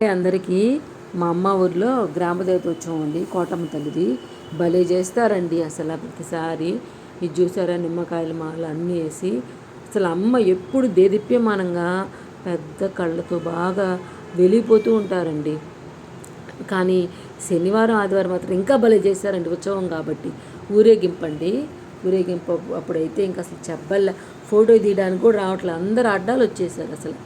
అందరికీ మా అమ్మ ఊర్లో గ్రామదేవత ఉత్సవం ఉంది కోటమ్మ తల్లిది. భలే చేస్తారండి అసలు ప్రతిసారి. ఇది చూసారా నిమ్మకాయల మాలు అన్నీ వేసి అసలు అమ్మ ఎప్పుడు దేదీప్యమానంగా పెద్ద కళ్ళతో బాగా వెలిగిపోతూ ఉంటారండి. కానీ శనివారం ఆదివారం మాత్రం ఇంకా భలే చేశారండి ఉత్సవం కాబట్టి. ఊరేగింపండి. ఊరేగింపు అప్పుడైతే ఇంకా అసలు చెప్పల్ల ఫోటో తీయడానికి కూడా రావట్లేదు అందరు అడ్డాలు వచ్చేసారు అసలు.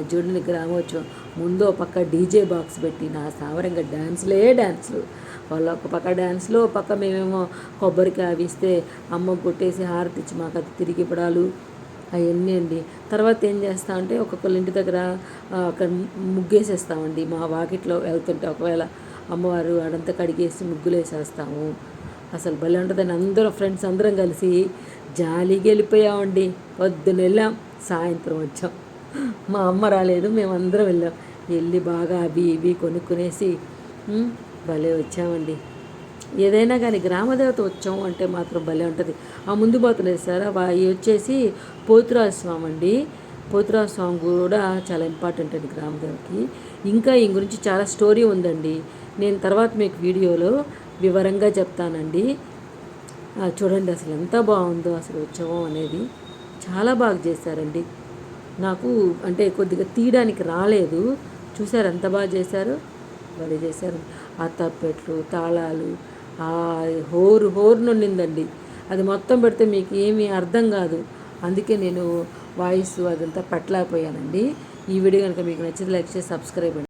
చూడండి గ్రామోత్సవం. ముందు ఒక పక్క డీజే బాక్స్ పెట్టి నా సావరంగా డ్యాన్స్లే డ్యాన్స్లు వాళ్ళ ఒక పక్క డ్యాన్స్లో ఒక పక్క మేమేమో కొబ్బరికాయ అవి ఇస్తే అమ్మ కొట్టేసి హారతి ఇచ్చి మాకు అది తిరిగి ఇవ్వడాలు అవన్నీ అండి. తర్వాత ఏం చేస్తామంటే ఒక్కొక్కళ్ళ ఇంటి దగ్గర అక్కడ ముగ్గేసేస్తామండి. మా వాకిట్లో వెళ్తుంటే ఒకవేళ అమ్మవారు అడంతా కడిగేసి ముగ్గులు వేసేస్తాము అసలు భలే ఉంటుందని అందరం ఫ్రెండ్స్ అందరం కలిసి జాలీగా వెళ్ళిపోయామండి. పొద్దున వెళ్ళాం సాయంత్రం వచ్చాం. మా అమ్మ రాలేదు మేమందరం వెళ్ళాం. వెళ్ళి బాగా అవి ఇవి కొనుక్కునేసి భలే వచ్చామండి. ఏదైనా కానీ గ్రామదేవత ఉత్సవం అంటే మాత్రం భలే ఉంటుంది. ఆ ముందు పోతున్నది సార్ అవి వచ్చేసి పోతురాజ స్వామి అండి. పోతురాజ స్వామి కూడా చాలా ఇంపార్టెంట్ అండి గ్రామదేవతకి. ఇంకా ఈ గురించి చాలా స్టోరీ ఉందండి. నేను తర్వాత మీకు వీడియోలో వివరంగా చెప్తానండి. చూడండి అసలు ఎంత బాగుందో అసలు ఉత్సవం అనేది. చాలా బాగా చేశారండి. నాకు అంటే కొద్దిగా తీయడానికి రాలేదు. చూసారు ఎంత బాగా చేశారు? భలే చేశారు. ఆ తప్పెట్లు తాళాలు ఆ హోరు హోరు నుండిందండి అది మొత్తం పెడితే మీకు ఏమీ అర్థం కాదు. అందుకే నేను వాయిస్ అదంతా పెట్టలేకపోయానండి. ఈ వీడియో కనుక మీకు నచ్చితే లైక్ చేసి సబ్స్క్రైబ్ అండి.